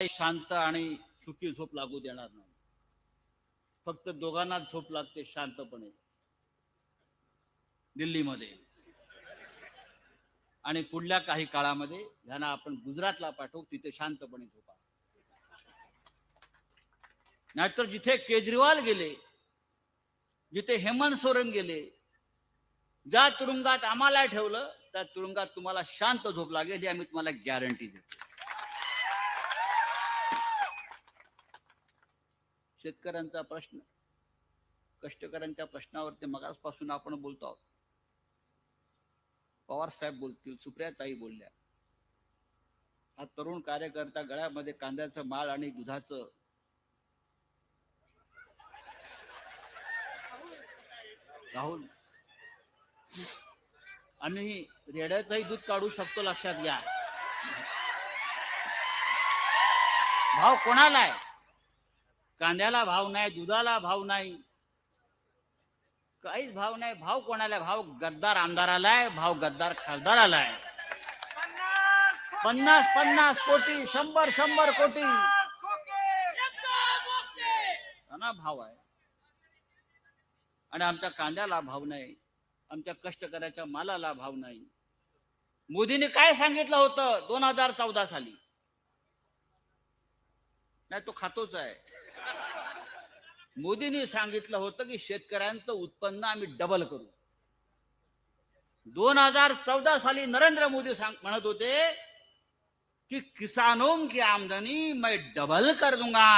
शांत आणि सुखी झोप लागू देणार नाही. फक्त दोघांना झोप लागते शांतपणे. दिल्लीमध्ये. आणि पुढल्या काही काळामध्ये ह्यांना आपण गुजरातला पाठवू तिथे शांतपणे झोपा. नाहीतर जिथे केजरीवाल गेले जिथे हेमंत सोरेन गेले ज्या तुरुंगात आम्हाला ठेवलं त्या तुरुंगात तुम्हाला शांत झोप लागेल ही आम्ही तुम्हाला गॅरंटी देतो. शेतकऱ्यांचा प्रश्न कष्टकऱ्यांच्या प्रश्नावरती मगासपासून आपण बोलतो आहोत. पवार साहेब बोलतील सुप्रियाताई बोलल्या. हा तरुण कार्यकर्ता गळ्यामध्ये कांद्याचं माळ आणि दुधाचं राहुल. आणि रेड्याचंही दूध काढू शकतो लक्षात घ्या. भाव कोणाला आहे? कांद्याला भाव नाही दुधाला भाव नाही. काहीच भाव नाही. भाव कोणाला भाव गद्दार आमदाराला आहे भाव गद्दार खासदाराला आहे. पन्नास पन्नास कोटी शंभर शंभर कोटी. ना भाव आहे. आणि आमच्या कांद्याला भाव नाही. आमच्या कष्टकऱ्याच्या मालाला भाव नाही. मोदींनी काय सांगितलं होतं दोन हजार चौदा साली? नाही तो खातोच आहे. मोदींनी सांगितलं होतं की शेतकऱ्यांचं उत्पन्न आम्ही डबल करू. दोन हजार चौदा साली नरेंद्र मोदी सांग म्हणत होते कि किसानों की आमदनी मैं डबल कर दूंगा.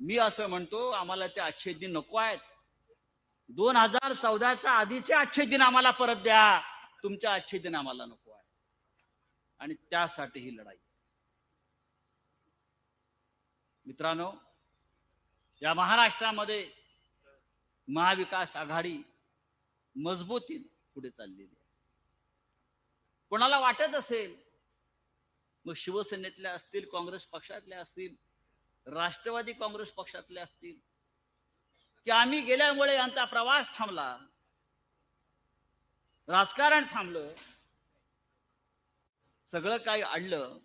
मी असं म्हणतो आम्हाला ते अच्छे दिन नको आहेत. दोन हजार चौदाच्या आधीचे अच्छे दिन आम्हाला परत द्या. तुमच्या अच्छे दिन आम्हाला नको आहे आणि त्यासाठी ही लढाई. मित्रांनो या महाराष्ट्रामध्ये महाविकास आघाडी मजबूतीने पुढे चाललेली आहे. कोणाला वाटत असेल मग शिवसेनेतल्या असतील काँग्रेस पक्षातल्या असतील राष्ट्रवादी काँग्रेस पक्षातले असतील की आम्ही गेल्यामुळे यांचा प्रवास थांबला राजकारण थांबलं सगळं काही अडलं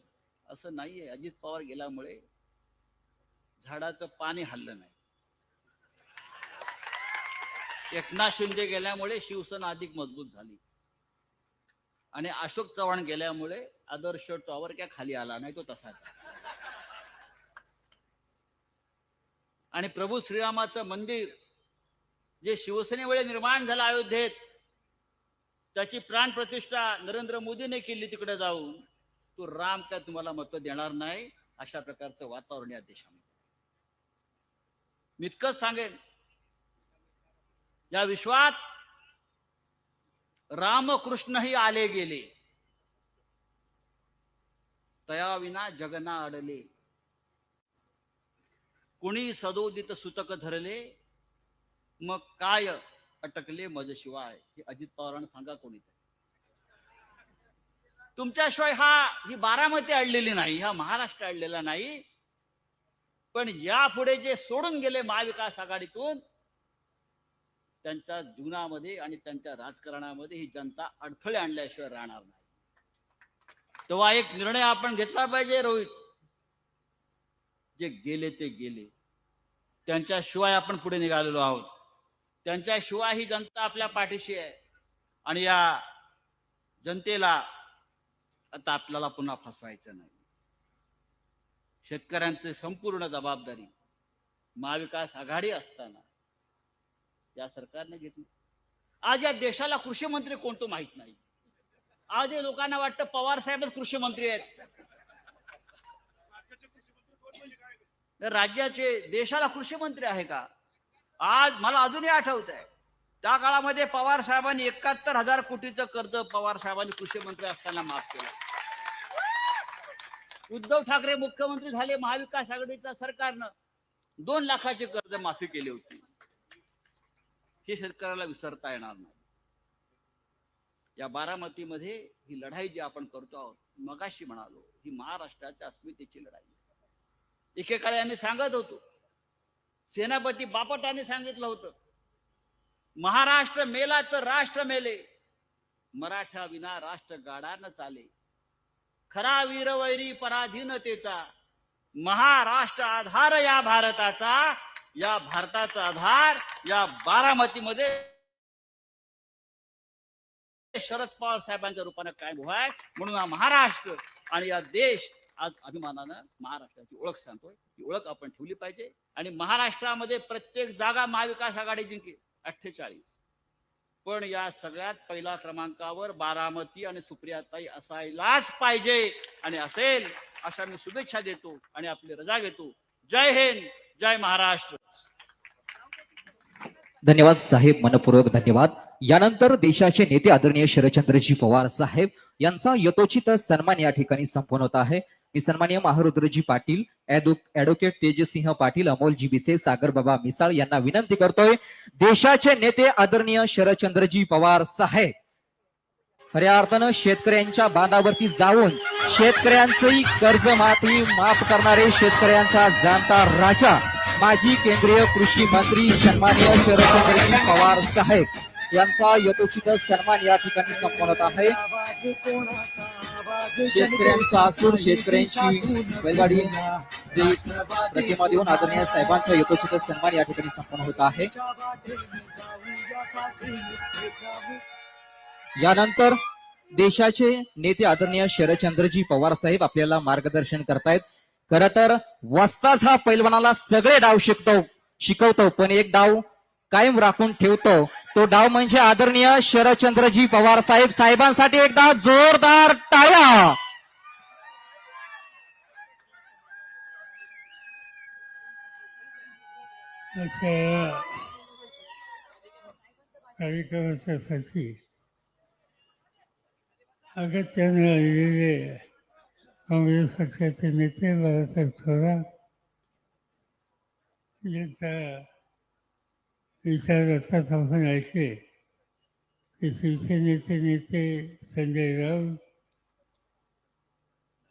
असं नाहीये. अजित पवार गेल्यामुळे झाडाचं पाणी हल्लं नाही. एकनाथ शिंदे गेल्यामुळे शिवसेना अधिक मजबूत झाली. आणि अशोक चव्हाण गेल्यामुळे आदर्श टॉवर क्या खाली आला नाही तो तसाच आणि प्रभू श्रीरामाचं मंदिर जे शिवसेनेमुळे निर्माण झालं अयोध्येत त्याची प्राण प्रतिष्ठा नरेंद्र मोदीने केली तिकडे जाऊन तो राम काय तुम्हाला मत देणार नाही अशा प्रकारचं वातावरण या देशामध्ये. मी इतकंच सांगेन. या विश्वात रामकृष्णही आले गेले. तयाविना जगना अडले. कुणी सदोदित सुतक धरले मग काय अटकले मज शिवाय? हे अजित पवारांना सांगा कोणी तुमच्याशिवाय हा ही बारामती अडलेली नाही हा महाराष्ट्र अडलेला नाही. पण यापुढे जे सोडून गेले महाविकास आघाडीतून त्यांच्या जीवनामध्ये आणि त्यांच्या राजकारणामध्ये ही जनता अडथळे आणल्याशिवाय राहणार नाही. तेव्हा एक निर्णय आपण घेतला पाहिजे रोहित. जे गेले ते गेले. त्यांच्याशिवाय आपण पुढे निघालेलो आहोत. त्यांच्याशिवाय ही जनता आपल्या पाठीशी आहे. आणि या जनतेला आता आपल्याला पुन्हा फसवायचं नाही. शेतकऱ्यांची संपूर्ण जबाबदारी महाविकास आघाडी असताना या सरकारने घेतली. आज या देशाला कृषी मंत्री कोणतो माहीत नाही. आज या लोकांना वाटतं पवार साहेबच कृषी मंत्री आहेत. तर राज्याचे देशाला कृषी मंत्री आहे का? आज मला अजूनही आठवत आहे. त्या काळामध्ये पवार साहेबांनी एकाहत्तर हजार कोटीचं कर्ज पवार साहेबांनी कृषी मंत्री असताना माफ केलं. उद्धव ठाकरे मुख्यमंत्री झाले महाविकास आघाडीच्या सरकारनं दोन लाखाचे कर्ज माफी केली होती. हे शेतकऱ्याला विसरता येणार नाही. या बारामतीमध्ये ही लढाई जी आपण करतो आहोत मगाशी म्हणालो ही महाराष्ट्राच्या अस्मितेची लढाई. एकेकाळी आम्ही सांगत होतो. सेनापती बापटाने सांगितलं होतं महाराष्ट्र मेला तर राष्ट्र मेले. मराठा विना राष्ट्र गाडानं चाले. खरा वीरवैरी पराधीनतेचा महाराष्ट्र आधार या भारताचा या भारताचा आधार या बारामतीमध्ये शरद पवार साहेबांच्या रूपाने कायम उभा आहे. म्हणून हा महाराष्ट्र आणि या देश आज अभिमानानं महाराष्ट्राची ओळख सांगतोय. ही ओळख आपण ठेवली पाहिजे. आणि महाराष्ट्रामध्ये प्रत्येक जागा महाविकास आघाडी जिंकेल अठ्ठेचाळीस. पण या सगळ्यात पहिल्या क्रमांकावर बारामती आणि सुप्रियाताई असायलाच पाहिजे. आणि असेल अशा मी शुभेच्छा देतो आणि आपली रजा घेतो. जय हिंद जय महाराष्ट्र. धन्यवाद साहेब मनपूर्वक धन्यवाद. यानंतर देशाचे नेते आदरणीय शरदचंद्रजी पवार साहेब यांचा यथोचित सन्मान या ठिकाणी संपन्न होत आहे. मी सन्माननीय महारुद्रजी पाटील ऍडव्होकेट तेजसिंह पाटील अमोलजी बिसे सागरबाबा मिसाळ यांना विनंती करतोय. देशाचे नेते आदरणीय शरदचंद्रजी पवार साहेब खऱ्या अर्थानं शेतकऱ्यांच्या बांधावरती जाऊन शेतकऱ्यांचंही कर्जमाफी माफ करणारे शेतकऱ्यांचा जाणता राजा माजी केंद्रीय कृषी मंत्री सन्माननीय शरदचंद्रजी पवार साहेब. यांचा यथोचित सन्मान या ठिकाणी संपन्न होत आहे. शेतकऱ्यांचा असून शेतकऱ्यांची बैलगाडी प्रतिमा देऊन आदरणीय साहेबांचा यथोचित सन्मान या ठिकाणी संपन्न होत आहे. यानंतर देशाचे नेते आदरणीय शरदचंद्रजी पवार साहेब आपल्याला मार्गदर्शन करतायत. खर तर वस्ताच हा पैलवानाला सगळे डाव शिकतो शिकवतो पण एक डाव कायम राखून ठेवतो. तो डाव म्हणजे आदरणीय शरदचंद्रजी पवार साहेब साहेबांसाठी एकदा जोरदार टाळ्या. कार्यक्रमासाठी अगत्याने आलेले काँग्रेस पक्षाचे नेते बाळासाहेब थोरात यांचा विचार आताच आपण ऐकले ते शिवसेनेचे नेते संजय राऊत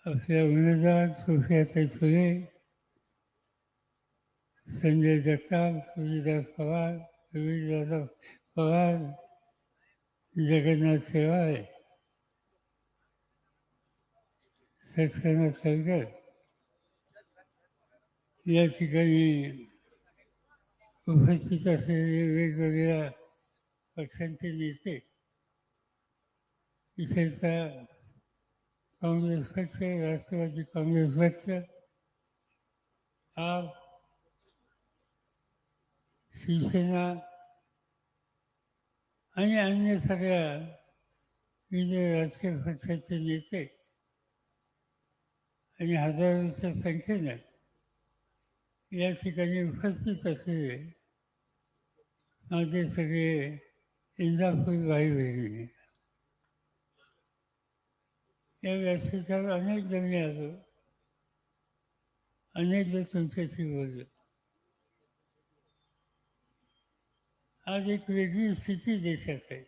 आपल्या उमेदवार सुफियाताई सुरे संजय जगताप विजयदास पवार रवीदादा पवार जगन्नाथ सेवाय सक्सेना सरगर या ठिकाणी उपस्थित असलेले वेगवेगळ्या पक्षांचे नेते विशेषतः काँग्रेस पक्ष राष्ट्रवादी काँग्रेस पक्ष हा शिवसेना आणि अन्य सगळ्या विविध राजकीय पक्षाचे नेते आणि हजारोच्या संख्येने या ठिकाणी उपस्थित असलेले माझे सगळे इंदापूर बाई बहिणी. या व्यासपीठावर अनेक जणी आलो अनेकदा तुमच्याशी बोललो. आज एक वेगळी स्थिती देशात आहे.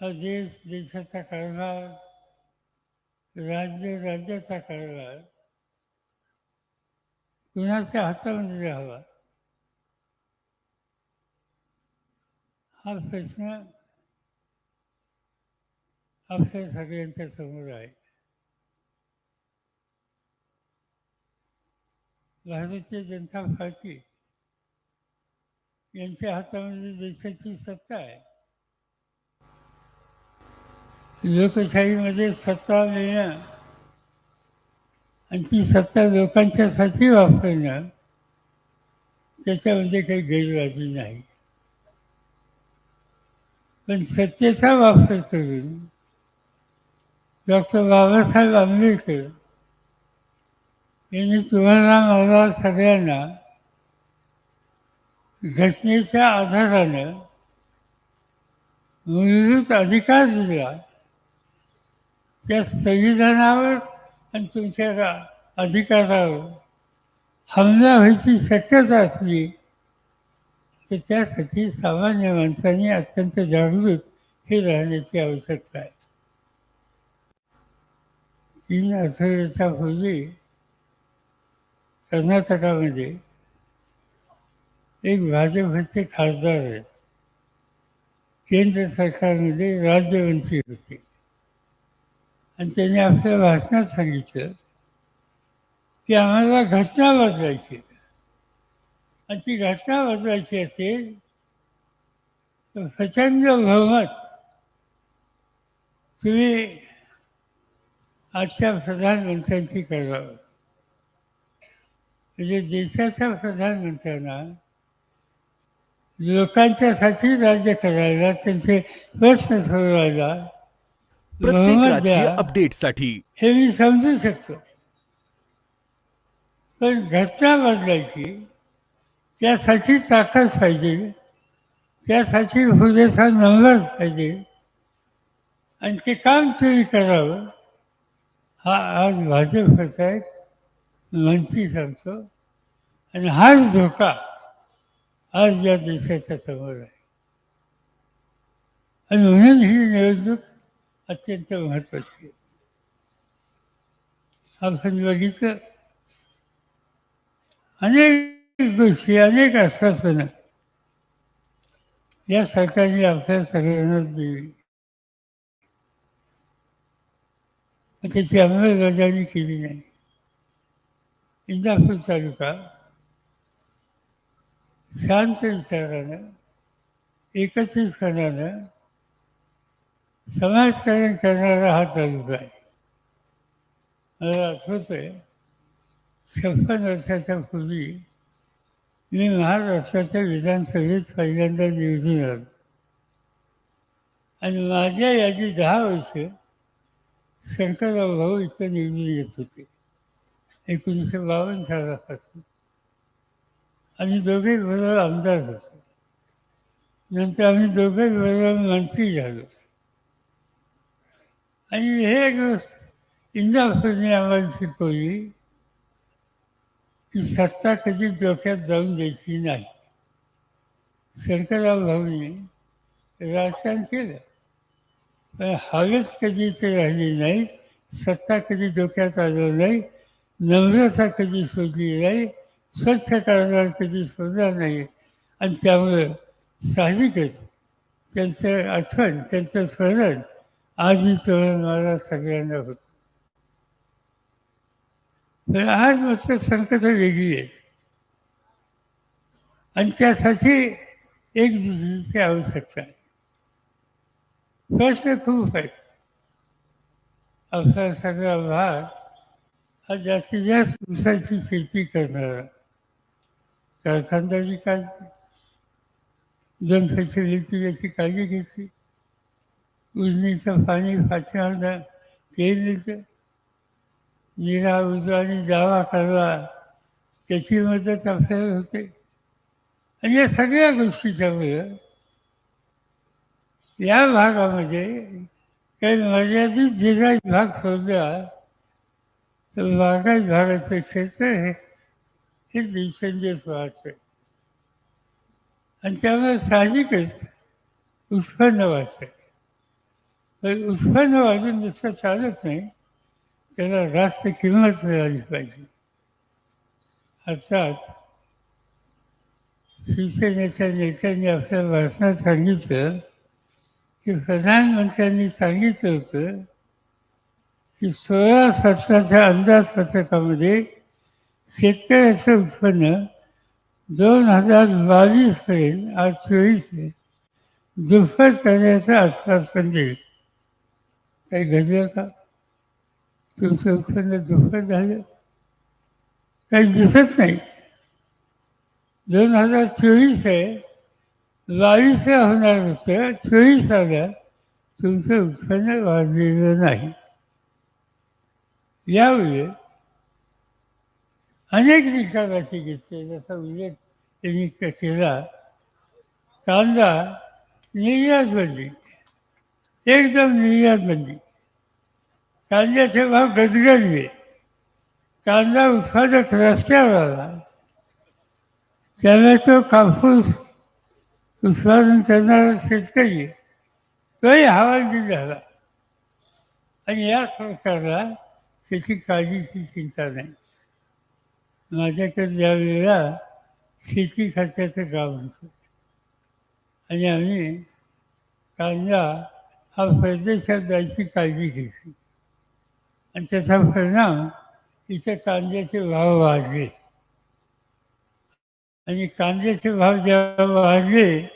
हा देश देशाचा कारभार राज्य राज्याचा कारभार कुणाच्या हातामध्ये राहावा? हा प्रश्न आपल्या सगळ्यांच्या समोर आहे. भारतीय जनता पार्टी यांच्या हातामध्ये देशाची सत्ता आहे. लोकशाहीमध्ये सत्ता मिळणं आणि ती सत्ता लोकांच्यासाठी वापरणं त्याच्यामध्ये काही गैरवाजी नाही. पण सत्तेचा वापर करून डॉक्टर बाबासाहेब आंबेडकर यांनी तुम्हाला मला सगळ्यांना घटनेच्या आधारानं मूलभूत अधिकार दिला. त्या संविधानावर आणि तुमच्या अधिकारावर हमला व्हायची शक्यता असली तर त्यासाठी सामान्य माणसांनी अत्यंत जागृत हे राहण्याची आवश्यकता आहे. तीन आठवड्याच्या पूर्वी कर्नाटकामध्ये एक भाजपचे खासदार आहेत. केंद्र सरकारमध्ये राज्यमंत्री होते. आणि त्यांनी आपल्या भाषणात सांगितलं की आम्हाला घटना वाचायची आणि ती घटना बदलायची असेल तर प्रचंड बहुमत तुम्ही आजच्या प्रधानमंत्र्यांची करावं म्हणजे देशाच्या प्रधानमंत्र्यांना लोकांच्यासाठी राज्य करायला त्यांचे प्रश्न सोडवायला बहुमत द्या. अपडेटसाठी हे मी समजू शकतो. पण घटना बदलायची त्यासाठी ताकद पाहिजे. त्यासाठी पुरेसा नंबर पाहिजे. आणि ते काम तुम्ही करावं. हा आज भाजपचा एक मंत्री सांगतो. आणि हाच धोका आज या देशाच्या समोर आहे. आणि म्हणून ही निवडणूक अत्यंत महत्वाची आहे. आपण बघितलं. अनेक गोष्टी अनेक आश्वासनं या सरकारने आपल्या सगळ्यांना दिली त्याची अंमलबजावणी केली नाही. इंदापूर तालुका शांत विचारानं एकत्रितपणानं समाजकारण करणारा हा तालुका आहे. मला आठवतंय छप्पन वर्षाच्या पूर्वी मी महाराष्ट्राच्या विधानसभेत पहिल्यांदा निवडून आलो. आणि माझ्या यादी दहा वर्ष शंकरराव भाऊ इथं निवडून येत होते. एकोणीसशे बावन्न सालापासून. आणि दोघे बरोबर आमदार होतो. नंतर आम्ही दोघे बरोबर मंत्री झालो. आणि हे एक गोष्ट इंदापूरने आम्हाला शिकवली की सत्ता कधी डोक्यात जाऊन द्यायची नाही. शंकरराव भाऊने राजकारण केलं. पण हवेच कधी ते राहिली नाही सत्ता कधी डोक्यात आलं नाही नम्रता कधी शोधली नाही स्वच्छ कारभार कधी शोधला नाही आणि त्यामुळं साहजिकच त्यांचं आठवण त्यांचं स्मरण आजही तोरण मला सगळ्यांना होतं. तर आज मात्र संकट वेगळी आहेत आणि त्यासाठी एक दुसऱ्याची आवश्यकता आहे. प्रश्न खूप आहेत. आपला सगळा भाग हा जास्तीत जास्त ऊसाची शेती करणारा. कारखानदारी काढली दोन फॅसिलिटी याची काळजी घेतली. उजनीचं पाणी फाटणार ते मिळतं निरा उजवा आणि जावा करवा त्याची मदत आपल्याला होते. आणि या सगळ्या गोष्टीच्यामुळं या भागामध्ये काही मर्यादित जिल्हा भाग सोडला तर बागायत भागाचं क्षेत्र हे हे दिवसेंदिवस वाढतं आणि त्यामुळे साहजिकच उत्पन्न वाढतं पण उत्पन्न वाढून नुसतं चालत नाही. त्याला रास्त किंमत मिळाली पाहिजे. अर्थात शिवसेनेच्या नेत्यांनी आपल्या भाषणात सांगितलं की प्रधानमंत्र्यांनी सांगितलं होतं की सोळा सतराच्या अंदाजपत्रकामध्ये शेतकऱ्याचं उत्पन्न दोन हजार बावीसपर्यंत आज चोवीस दुप्पट करण्याचं आश्वासन देईल काही घडलं का? तुमचं उत्पन्न दुप्पट झालं काही दिसत नाही. दोन हजार चोवीस आहे बावीसला होणार होतं चोवीस आला तुमचं उत्पन्न वाढलेलं नाही. यावेळी अनेक निकालाचे घेतले जसा उल्लेख त्यांनी केला. कांदा निर्यात बंदी एकदम निर्यात बंदी. कांद्याचे भाव गदगदले कांदा उत्पादक रस्त्यावर आला त्यामुळे तो कापूस उत्पादन करणारा शेतकरी तोही हवालदिल झाला. आणि या सरकारला त्याची काळजीची चिंता नाही. माझ्याकडे ज्यावेळेला शेती खात्याचं काम होतं. आणि आम्ही कांदा हा परदेशात जायची काळजी घेतली आणि त्याचा परिणाम इथे कांद्याचे भाव वाढले. आणि कांद्याचे भाव जेव्हा वाढले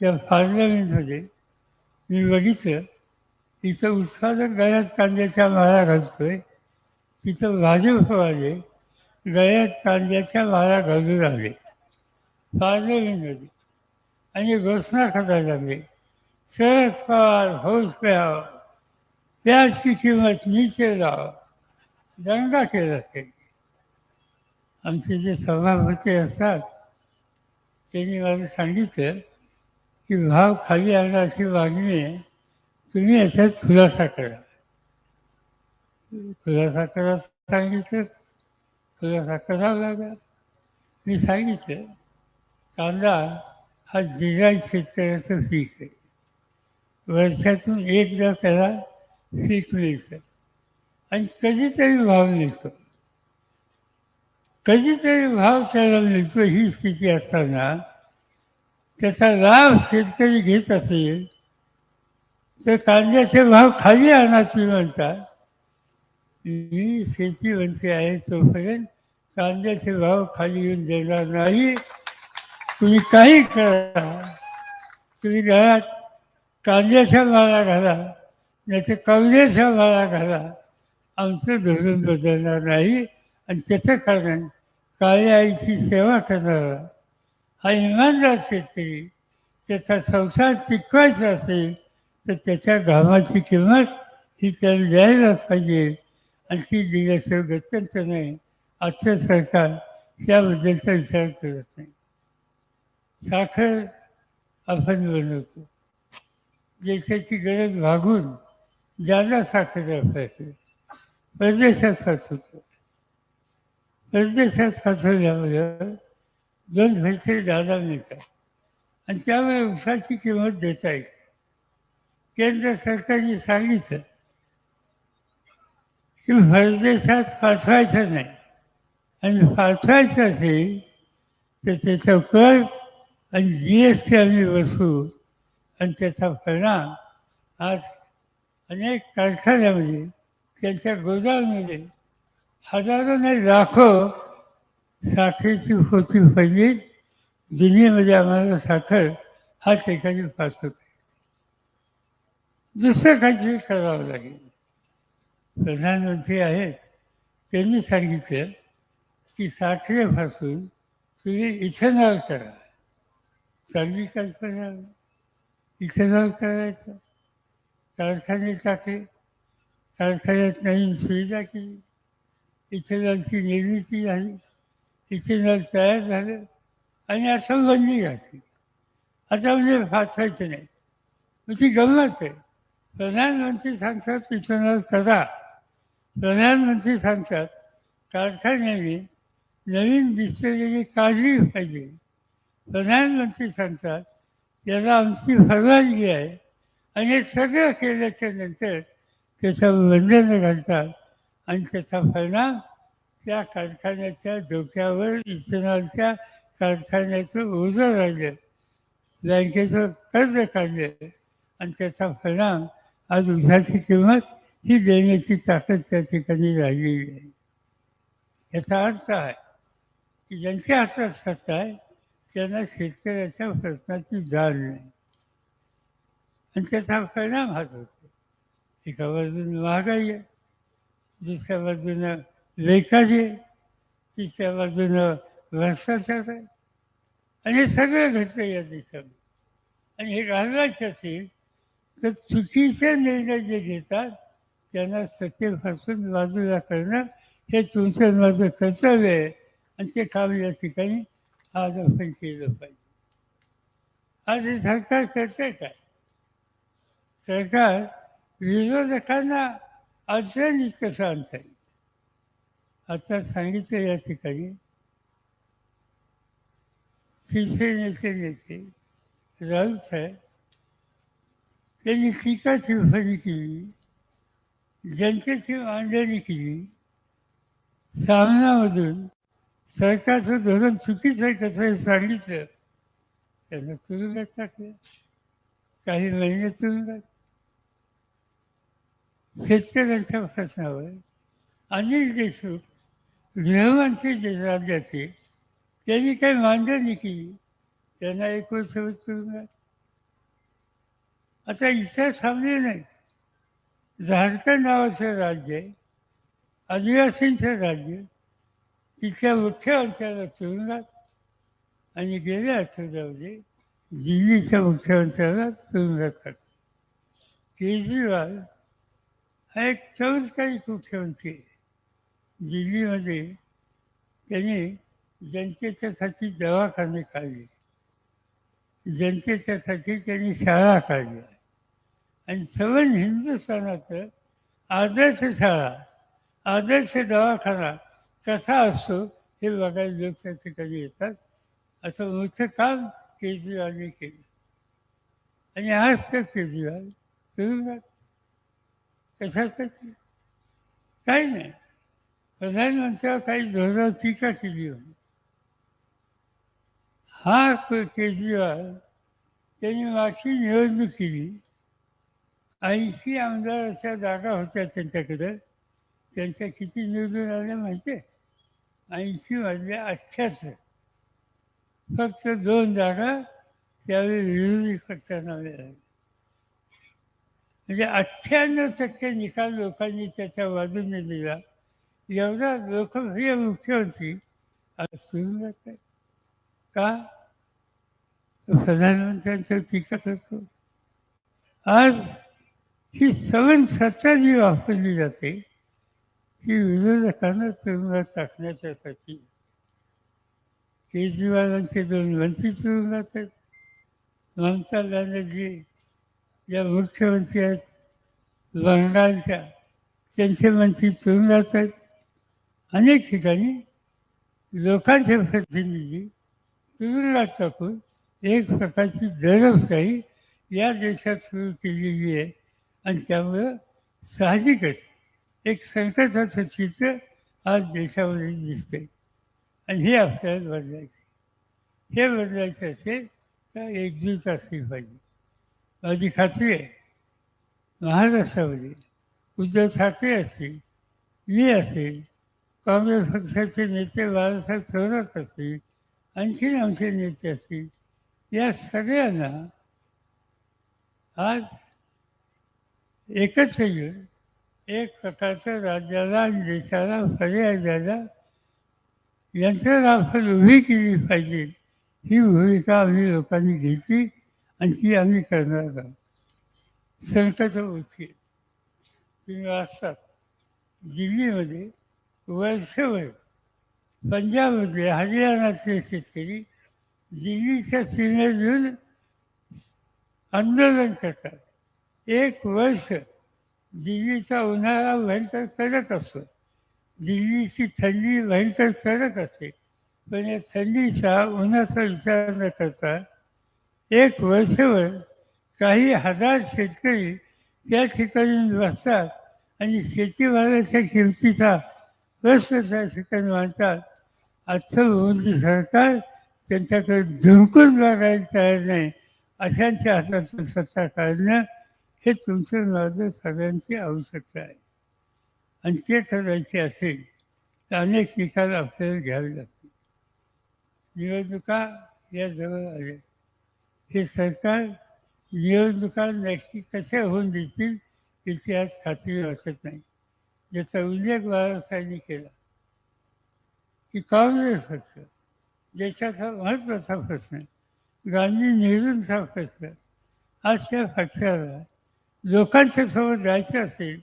तेव्हा पार्लमेंटमध्ये मी बघितलं तिथं उत्पादक गळ्यात कांद्याच्या माळा घालतोय तिथं भाजपवाले गळ्यात कांद्याच्या माळा घालू लागले. पार्लमेंटमध्ये आणि घोषणा करायला लागले. शरद पवार हौस पे प्याज की किंमत नीचे लावा दंगा केला त्यांनी आमचे जे सभापती असतात त्यांनी मला सांगितलं की भाव खाली आणा अशी मागणी आहे तुम्ही याच्यात खुलासा करा। खुलासा करा सांगितलं खुलासा करावा लागला मी सांगितलं कांदा हा जिराई शेतकऱ्याचं पीक आहे वर्षातून एकदा त्याला पीक मिळतं आणि कधीतरी भाव मिळतो कधीतरी भाव त्याला मिळतो ही स्थिती असताना. त्याचा लाभ शेतकरी घेत असेल तर कांद्याचे भाव खाली आणा तुम्ही म्हणता मी शेतीवंती आहे तोपर्यंत कांद्याचे भाव खाली येऊन देणार नाही. तुम्ही काही करा. तुम्ही घरात कांद्याच्या माला घाला. नाही तर काँग्रेस हा मला घाला. आमचं धोरण बदलणार नाही. आणि त्याचं कारण काळे आईची सेवा करणारा हा इमानदार शेतकरी त्याचा संसार टिकवायचा असेल तर त्याच्या घामाची किंमत ही त्याला द्यायलाच पाहिजे. आणि ती दिल्याशिवाय गत्यंतर नाही. आजचं सरकार त्याबद्दलचा विचार करत नाही. साखर आपण बनवतो. देशाची गरज भागून ज्यादा साखर पाहिजे परदेशात पाठवतो परदेशात पाठवल्यामुळे दोन पैसे जादा मिळतात आणि त्यामुळे उसाची किंमत देता येते. केंद्र सरकारने सांगितलं की परदेशात पाठवायचं नाही. आणि पाठवायचं असेल तर त्याचा कर आणि जी एस टी आम्ही बसू आणि त्याचा परिणाम आज अनेक कारखान्यामध्ये त्यांच्या गोदाममध्ये हजारो नाही लाखो साखरेची होती पाहिजे दुनियेमध्ये आम्हाला साखर हा ठिकाणी पाठवत दुसरं काहीतरी करावं लागेल. प्रधानमंत्री आहेत. त्यांनी सांगितलं की साखरेपासून तुम्ही इथेनॉल करा. चांगली कल्पना. इथेनॉल करायचं. कारखाने टाकले कारखान्यात नवीन सुविधा केली इथेनॉलची निर्मिती झाली इथेनॉल तयार झालं आणि असं बंदी घातली. आता म्हणजे फासायचं नाही. म्हणजे गंमत आहे. प्रधानमंत्री सांगतात इथेनॉल करा प्रधानमंत्री सांगतात कारखान्याने नवीन डिस्टरीची काळजी पाहिजे. प्रधानमंत्री सांगतात याला आमची परवानगी आहे. आणि हे सगळं केल्याच्यानंतर त्याचं बंधन घालतात. आणि त्याचा परिणाम त्या कारखान्याच्या डोक्यावर इथेनॉलच्या कारखान्याचं ओझं राहिलं. बँकेचं कर्ज काढलं. आणि त्याचा परिणाम आज उसाची किंमत ही देण्याची ताकद त्या ठिकाणी राहिलेली आहे. याचा अर्थ आहे की ज्यांच्या हातात सत्ता आहे त्यांना शेतकऱ्याच्या प्रश्नाची जाण नाही. आणि त्याचा परिणाम हाच होतो एका बाजूने महागाई आहे दुसऱ्या बाजूनं लेखाची आहे तिसऱ्या बाजूनं भ्रष्टाचार आहे. आणि हे सगळं घडतं या देशामध्ये. आणि हे घालवायचे असेल तर चुकीचे निर्णय जे घेतात त्यांना सत्तेपासून बाजूला करणं हे तुमचं माझं कर्तव्य आहे. आणि ते काम या ठिकाणी आज आपण केलं पाहिजे. आज हे सरकार करते काय? सरकार विरोधकांना अडचणीत कसं आणता येईल आता सांगितलं या ठिकाणी शिवसेनेचे नेते राऊत साहेब त्यांनी टीका टिप्पणी केली जनतेची मांडणी केली सामनामधून सरकारचं धोरण चुकीचं आहे कसं हे सांगितलं त्यांना तुरुंगात टाकलं. काही महिने तुरुंगात शेतकऱ्यांच्या प्रश्नावर अनिल देशमुख गृहमंत्री जे राज्याचे त्यांनी काही मांडणी केली. त्यांना एकोणीस तुरुंगात आता इतर सामने नाही. झारखंड नावाचं राज्य आहे. आदिवासींचं राज्य तिथल्या अंशाला तुरुंगात आणि गेल्या आठवड्यामध्ये दिल्लीच्या मुख्यमंत्र्याला तुरुंगात केजरीवाल एक चमत्कारिक मुख्यमंत्री दिल्लीमध्ये त्यांनी जनतेच्यासाठी दवाखाने काढले. जनतेच्यासाठी त्यांनी शाळा काढल्या. आणि सवन हिंदुस्थानाचं आदर्श शाळा आदर्श दवाखाना कसा असतो हे बघायला लोक त्या ठिकाणी येतात असं मोठं काम केजरीवालने केलं. आणि आज तर केजरीवाल तुरुंगात कशासाठी? काही नाही. प्रधानमंत्र्यावर काही धोरण टीका केली होती. हा क- केजरीवाल त्यांनी मागची निवडणूक केली. ऐंशी आमदाराच्या जागा होत्या त्यांच्याकडे. त्यांच्या किती निवडून आल्या माहिती आहे? ऐंशी मधल्या अठ्ठ्याहत्तर. फक्त दोन जागा त्यावेळी विरोधी पक्षांना मिळाल्या. म्हणजे अठ्ठ्याण्णव टक्के निकाल लोकांनी त्याच्या बाजूने दिला. एवढा लोकप्रिय मुख्यमंत्री आज तुरुंगात आहे. का? प्रधानमंत्र्यांचं टीका करतो. आज ही सवन सत्ता जी वापरली जाते ती विरोधकांना तुरुंगात टाकण्याच्यासाठी केजरीवालांचे दोन मंत्री तुरुंगात आहेत. ममता बॅनर्जी या मुख्यमंत्री आहेत बंगालच्या त्यांचे म्हणजे मंत्री तुरुंगात आहेत. अनेक ठिकाणी लोकांचे प्रतिनिधी तुरुंगात टाकून एक प्रकारची दडपशाही या देशात सुरू केलेली आहे. आणि त्यामुळं साहजिकच एक संकटाचं चित्र आज देशामध्ये दिसते आणि हे आपल्याला बदलायचं हे बदलायचं असेल तर एकजूट असली पाहिजे. माझी खात्री आहे. महाराष्ट्रामध्ये उद्धव ठाकरे असतील मी असेल काँग्रेस पक्षाचे नेते बाळासाहेब थोरात असतील आणखीन आमचे नेते असतील या सगळ्यांना आज एकत्र येऊन एक प्रकारचं राज्याला आणि देशाला पर्याय द्यायला यंत्रणा राफल उभी केली पाहिजे. ही भूमिका आम्ही लोकांनी घेतली. आणि ती आम्ही करणार आहोत. संकट होती. तुम्ही वाचतात दिल्लीमध्ये वर्षभर पंजाबमधले हरियाणातले शेतकरी दिल्लीच्या सीमेत येऊन आंदोलन करतात. एक वर्ष दिल्लीचा उन्हाळा भयंकर कडक असतो. दिल्लीची थंडी भयंकर कडक असते. पण या थंडीचा उन्हाचा विचार न करता एक वर्षभर काही हजार शेतकरी त्या ठिकाणी बसतात आणि शेतीमालाच्या किमतीचा प्रश्न त्या ठिकाणी मांडतात. आजचं मोदी सरकार त्यांच्याकडे धुंकून बघायला तयार नाही अशांच्या हातातून सत्ता काढणं हे तुमचं माझं सगळ्यांची आवश्यकता आहे. आणि ते करायचे असेल तर अनेक निकाल आपल्याला घ्यावे लागतील. निवडणुका या जवळ आल्या हे सरकार निवडणुका नक्की कशा होऊन देतील याची आज खात्री वाटत नाही. ज्याचा उल्लेख बाळासाहेबांनी केला. की काँग्रेस पक्ष देशाचा महत्त्वाचा प्रश्न गांधी नेहरूंचा प्रश्न आज त्या पक्षाला लोकांच्या समोर जायचं असेल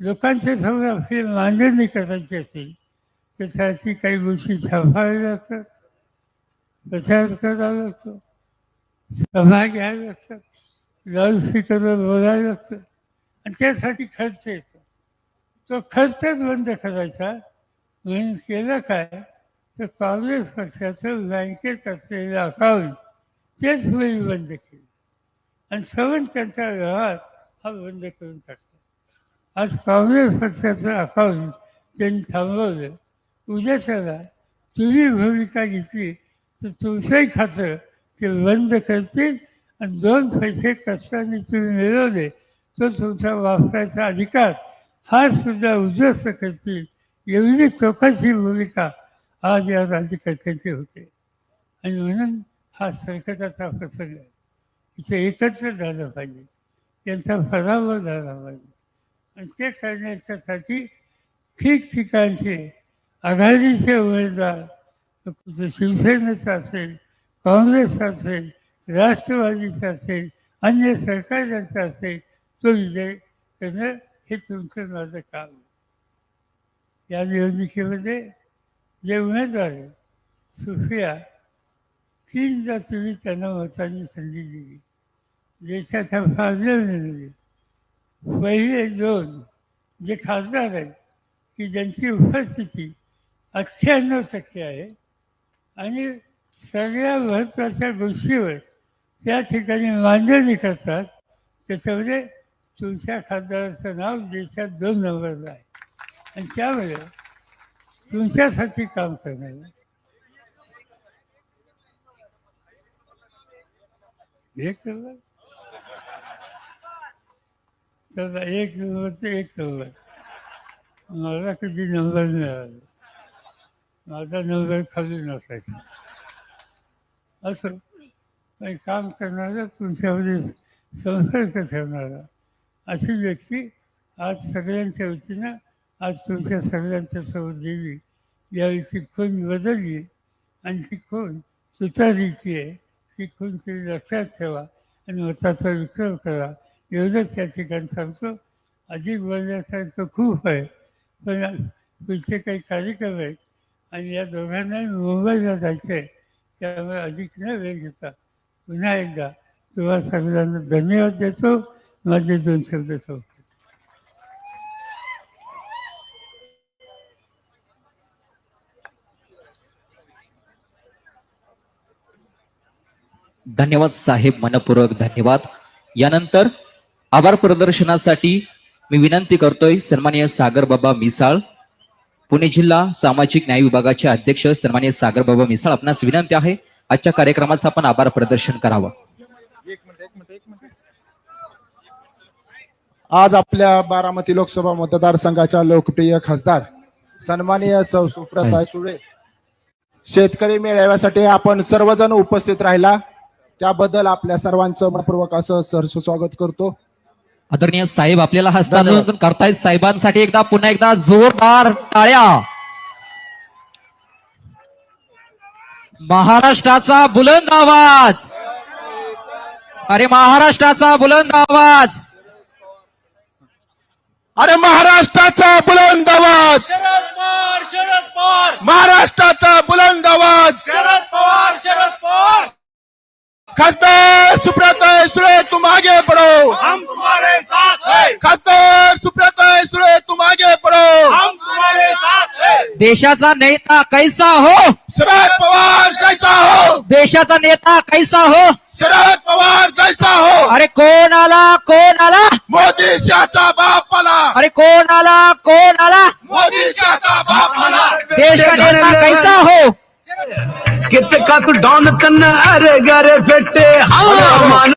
लोकांच्या समोर आपली मांडणी करायची असेल तर त्यासाठी काही गोष्टी छापाव्या लागतात प्रचार करावा लागतो. समाज घ्यायला लागतात लाऊडस्पीकरवर बोलायला लागतं आणि त्यासाठी खर्च येतो. तो खर्चच बंद करायचा. म्हणून केलं काय? तर काँग्रेस पक्षाचं बँकेत असलेलं अकाउंट तेच वेळी बंद केलं. आणि सवन त्यांचा व्यवहार हा बंद करून टाकला. आज काँग्रेस पक्षाचं अकाउंट त्यांनी थांबवलं. उद्या त्याला तुम्ही भूमिका घेतली तर तुमचंही खातं ते बंद करतील आणि दोन पैसे कष्टाने तुम्ही मिळवले तो तुमचा वापरायचा अधिकार हा सुद्धा उद्ध्वस्त करतील. एवढी टोकाची भूमिका आज या राज्यकर्त्यांची होते. आणि म्हणून हा संकटाचा प्रसंग आहे. इथे एकत्र झालं पाहिजे. त्यांचा पराभव झाला पाहिजे. आणि ते करण्याच्यासाठी ठिकठिकाणचे आघाडीचे उमेदवार शिवसेनेचा असेल काँग्रेस असेल राष्ट्रवादीचा असेल अन्य सरकारचा असेल तो विजय करणं हे तुमचं माझं काम या निवडणुकीमध्ये जे उमेदवार सुफिया तीनदा तुम्ही त्यांना मतांनी संधी दिली देशाच्या फाजल्याने पहिले दोन जे खासदार आहेत की ज्यांची उपस्थिती अठ्ठ्याण्णव टक्के आहे आणि सगळ्या महत्त्वाच्या गोष्टीवर त्या ठिकाणी मांडणी करतात. त्याच्यामध्ये तुमच्या खासदाराचं नाव देशात दोन नंबरला आहे. आणि त्यामुळे तुमच्यासाठी काम करणार हे करणार तर एक नंबर ते एक नंबर. मला कधी नंबर मिळाला माझा नंबर खाली नसायचा. असं काही काम करणारा तुमच्यामध्ये संपर्क ठेवणारा. अशी व्यक्ती आज सगळ्यांच्या वतीनं आज तुमच्या सगळ्यांच्या सोबत गेली. यावेळी खून बदलली आणि ती खून तुतारीची आहे ती खून तुम्ही लक्षात ठेवा आणि मताचा विक्रम करा. एवढंच त्या ठिकाणी सांगतो. अधिक बोलण्यासारखं खूप आहे पण पुढचे काही कार्यक्रम आहेत आणि या दोघांनाही मुंबईला जायचं आहे त्यामुळे अधिक नाही वेळ घेता. पुन्हा एकदा तुम्हा सगळ्यांना धन्यवाद देतो. माझे दोन शब्द संपले. धन्यवाद साहेब मनपूर्वक धन्यवाद. यानंतर आभार प्रदर्शनासाठी मी विनंती करतोय सन्माननीय सागर बाबा मिसाळ. पुणे जिल्हा सामाजिक न्याय विभागाचे अध्यक्ष सन्माननीय सागर बाबा मिसाळ आपणास विनंती आहे आजच्या कार्यक्रमाचं आपण आभार प्रदर्शन करावं. आज आपल्या बारामती लोकसभा मतदारसंघाच्या लोकप्रिय खासदार सन्माननीय सौ सुळे. शेतकरी मेळाव्यासाठी आपण सर्वजण उपस्थित राहिला. त्याबद्दल आपल्या सर्वांचं मनपूर्वक असं सहर्ष स्वागत करतो. आदरणीय साहेब आपल्याला हस्तांतरण करतायत. साहेबांसाठी एकदा पुन्हा एकदा जोरदार टाळ्या. महाराष्ट्राचा बुलंद आवाज. अरे महाराष्ट्राचा बुलंद आवाज. अरे महाराष्ट्राचा बुलंद आवाज. शरद पवार शरद पवार. महाराष्ट्राचा बुलंद आवाज. शरद पवार शरद पवार. खासदार सुप्रता सुळे तुम आगे बढ़ो हम तुम्हारे साथ है। खासदार सुप्रता सुळे तुम आगे बढ़ो हम तुम्हारे साथ है। देशाचा नेता कैसा हो? शरद पवार जैसा हो. देशाचा नेता कैसा हो? शरद पवार जैसा हो. अरे कोण आला? कोण आला? मोदी शाचा बाप आला. अरे कोण आला? कोण आला? मोदी शाचा बाप आला. देश का नेता कैसा हो? कितका तू डॉन तन अरे गरे फेटे हा मानु